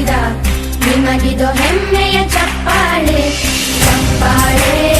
ಬೆಳಗಿಸಿದ ನಿಮಗಿದು ಹೆಮ್ಮೆಯ ಚಪ್ಪಾಳೆ ಚಪ್ಪಾಳೆ ಚಪ್ಪಾಳೆ.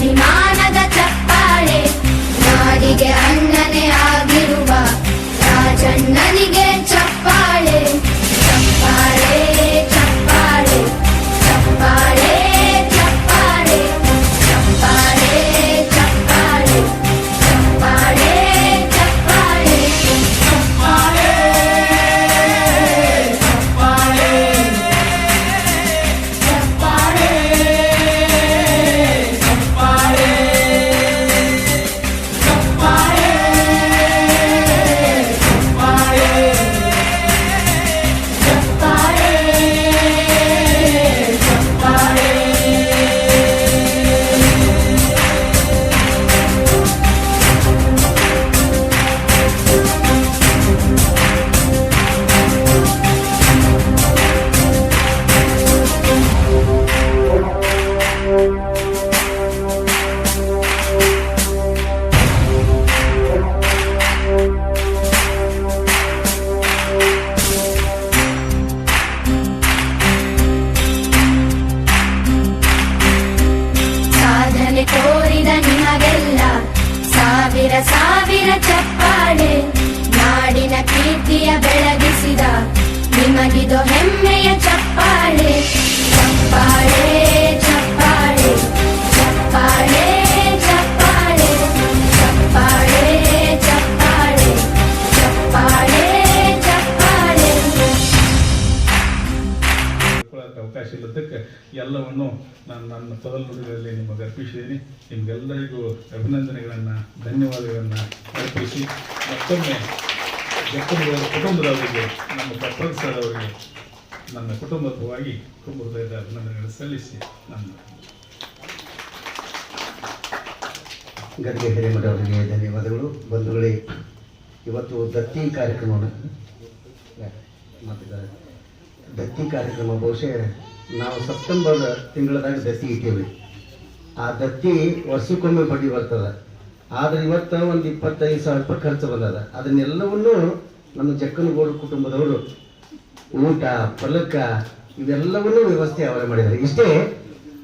ನಿಮಗಭಿಮಾನದ ಚಪ್ಪಾಳೆ. ನಾಡಿಗೆ ಸಾವಿರ ಚಪ್ಪಾಳೆ ನಾಡಿನ ಕೀರ್ತಿಯ ಬೆಳಗಿಸಿದ ನಿಮಗಿದು ಹೆಮ್ಮೆಯ ಚಪ್ಪಾಳೆ. ಚಪ್ಪಾಳೆ ಚಪ್ಪಾಳೆ ಚಪ್ಪಾಳೆ ಚಪ್ಪಾಳೆ ಚಪ್ಪಾಳೆ ಚಪ್ಪಾಳೆ ಚಪ್ಪಾಳೆ ಚಪ್ಪಾಳೆ. ಅವಕಾಶ ಇಲ್ಲದಕ್ಕೆ ಎಲ್ಲವನ್ನು ನಾನು ನನ್ನ ತೊದಲು ನಿಮ್ಮ ನಿಮಗೆ ಅರ್ಪಿಸಿದ್ದೀನಿ ನಿಮಗೆಲ್ಲರಿಗೂ ಅಭಿನಂದನೆಗಳನ್ನು, ಧನ್ಯವಾದಗಳನ್ನು ಅರ್ಪಿಸಿ, ಮತ್ತೊಮ್ಮೆ ಜಕ್ಕನವರ ಕುಟುಂಬದವರಿಗೆ, ನಮ್ಮ ಪ್ರಪಂಚ ಸರ್ ಅವರಿಗೆ, ನನ್ನ ಕುಟುಂಬದ ಪರವಾಗಿ ಹೃದಯದ ಅಭಿನಂದನೆಗಳನ್ನು ಸಲ್ಲಿಸಿ ನನ್ನ ಗದ್ಗೆ ಹಿರೇಮಠ ಅವರಿಗೆ ಧನ್ಯವಾದಗಳು. ಬಂಧುಗಳೇ, ಇವತ್ತು ದತ್ತಿ ಕಾರ್ಯಕ್ರಮವನ್ನು ಮತ್ತು ದತ್ತಿ ಕಾರ್ಯಕ್ರಮ ಬಹುಶಃ ನಾವು ಸೆಪ್ಟೆಂಬರ್ ತಿಂಗಳದಾಗ ದತ್ತಿ ಇಟ್ಟೇವಿ. ಆ ದತ್ತಿ ವರ್ಷಕ್ಕೊಮ್ಮೆ ಬಡ್ಡಿ ಬರ್ತದೆ. ಆದ್ರೆ ಇವತ್ತು ಒಂದು ಇಪ್ಪತ್ತೈದು ಸಾವಿರ ರೂಪಾಯಿ ಖರ್ಚು ಬಂದದ. ಅದನ್ನೆಲ್ಲವನ್ನು ನಮ್ಮ ಜಕ್ಕನಗೌಡ ಕುಟುಂಬದವರು ಊಟ, ಪಲಕ ಇವೆಲ್ಲವನ್ನೂ ವ್ಯವಸ್ಥೆ ಅವರೇ ಮಾಡಿದ್ದಾರೆ. ಇಷ್ಟೇ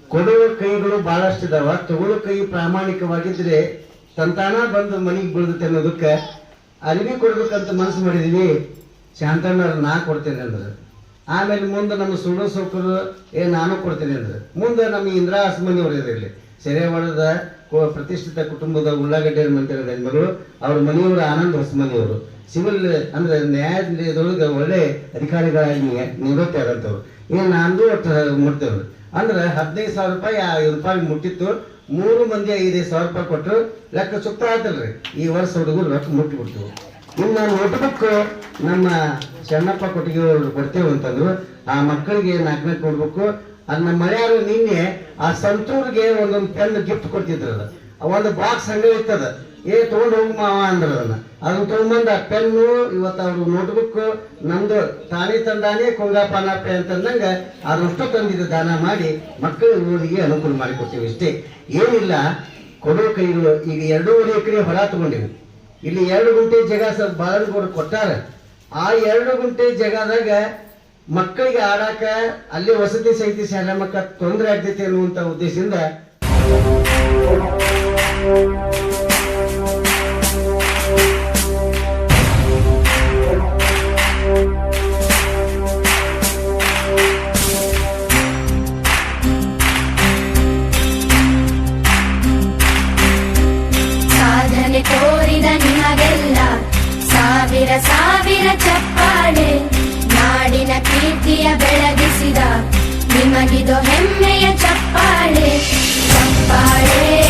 ಕೊಡುವ ಕೈಗಳು ಬಹಳಷ್ಟು ಇದಾವ. ತಗೊಳ್ಳೋ ಕೈ ಪ್ರಾಮಾಣಿಕವಾಗಿದ್ರೆ ಸಂತಾನ ಬಂದು ಮನೆಗೆ ಬೀಳುತ್ತೆ ಅನ್ನೋದಕ್ಕೆ ಅರಿವಿ ಕೊಡ್ಬೇಕಂತ ಮನಸ್ಸು ಮಾಡಿದೀವಿ. ಶಾಂತಣ್ಣ ನಾ ಕೊಡ್ತೇನೆ ಅಂದ್ರೆ. ಆಮೇಲೆ ಮುಂದೆ ನಮ್ಮ ಸುಳ್ಳು ಸೊಪ್ಪರು ಏ, ನಾನು ಕೊಡ್ತೀನಿ ಅಂದ್ರೆ. ಮುಂದೆ ನಮ್ಮ ಇಂದಿರಾ ಹಸ್ಮನಿ ಅವರು ಇರಲಿ ಸೆರೆವಾಡದ ಪ್ರತಿಷ್ಠಿತ ಕುಟುಂಬದ ಉಳ್ಳಾಗಡ್ಡೆ ಮಂತ್ರಿ ಮಗಳು, ಅವ್ರ ಮನೆಯವರು ಆನಂದ್ ಹೊಸಮನಿ ಅವರು ಸಿವಿಲ್ ಅಂದ್ರೆ ನ್ಯಾಯಾಲಯದೊಳಗೆ ಒಳ್ಳೆ ಅಧಿಕಾರಿಗಳಾಗಿ ನಿವೃತ್ತಿ ಆದಂಥವ್ರು ಏನು ನಾನು ಒಟ್ಟು ಅಂದ್ರೆ ಹದಿನೈದು ಸಾವಿರ ರೂಪಾಯಿ ಐದು ರೂಪಾಯಿ ಮುಟ್ಟಿತ್ತು. ಮೂರು ಮಂದಿ ಐದೈದು ಸಾವಿರ ರೂಪಾಯಿ ಕೊಟ್ಟರು ಲೆಕ್ಕ ಸುತ್ತ ಆತಲ್ರಿ. ಈ ವರ್ಷ ಹುಡುಗರು ರೊಕ್ಕ ಮುಟ್ಟಿ ಇನ್ನು ನೋಟ್ಬುಕ್ ನಮ್ಮ ಚೆನ್ನಪ್ಪ ಕೊಟ್ಟಿಗೆ ಕೊಡ್ತೇವೆ ಅಂತಂದ್ರು ಆ ಮಕ್ಕಳಿಗೆ ನಾಲ್ಕನೇ ನಾಲ್ಕು ಕೊಡ್ಬೇಕು ಅದು ನಮ್ಮ ಮನೆಯವರು ನಿನ್ನೆ ಆ ಸಂತೂರ್ಗೆ ಒಂದೊಂದು ಪೆನ್ ಗಿಫ್ಟ್ ಕೊಡ್ತಿದ್ರು ಅದು ಒಂದು ಬಾಕ್ಸ್ ಹಂಗೆ ಇರ್ತದ. ಏ, ತಗೊಂಡು ಹೋಗು ಮಾವ ಅಂದ್ರ ಅದನ್ನ ಅದನ್ನ ತಗೊಂಬಂದ ಪೆನ್ನು ಇವತ್ತು ಅವರು ನೋಟ್ಬುಕ್ ನಮ್ದು ತಾನೇ ತಂದಾನೇ ಕೊಂಗಾಪಾನಪ್ಪೆ ಅಂತಂದಂಗ ಅದಷ್ಟು ತಂದಿದ್ದ ದಾನ ಮಾಡಿ ಮಕ್ಕಳ ಓದಿಗೆ ಅನುಕೂಲ ಮಾಡಿಕೊಡ್ತೀವಿ ಇಷ್ಟೇ ಏನಿಲ್ಲ, ಕೊಡೋ ಕೈಗಳು ಈಗ ಎರಡೂವರೆ ಎಕರೆ ಹೊಲ ತಗೊಂಡಿವಿ. ಇಲ್ಲಿ ಎರಡು ಗುಂಟೆ ಜಾಗ ಬಾಳನ್ಗೌಡ ಕೊಟ್ಟಾರ. ಆ ಎರಡು ಗುಂಟೆ ಜಾಗದಾಗ ಮಕ್ಕಳಿಗೆ ಆಡಾಕ ಅಲ್ಲಿ ವಸತಿ ಸಹಿತ ಶಾಲೆ ಮಕ್ಕಳ ತೊಂದರೆ ಆಗ್ತೈತಿ ಅನ್ನುವಂತ ಉದ್ದೇಶದಿಂದ ನಿಮಗಿದು ಹೆಮ್ಮೆಯ ಚಪ್ಪಾಳೆ ಚಪ್ಪಾಳೆ.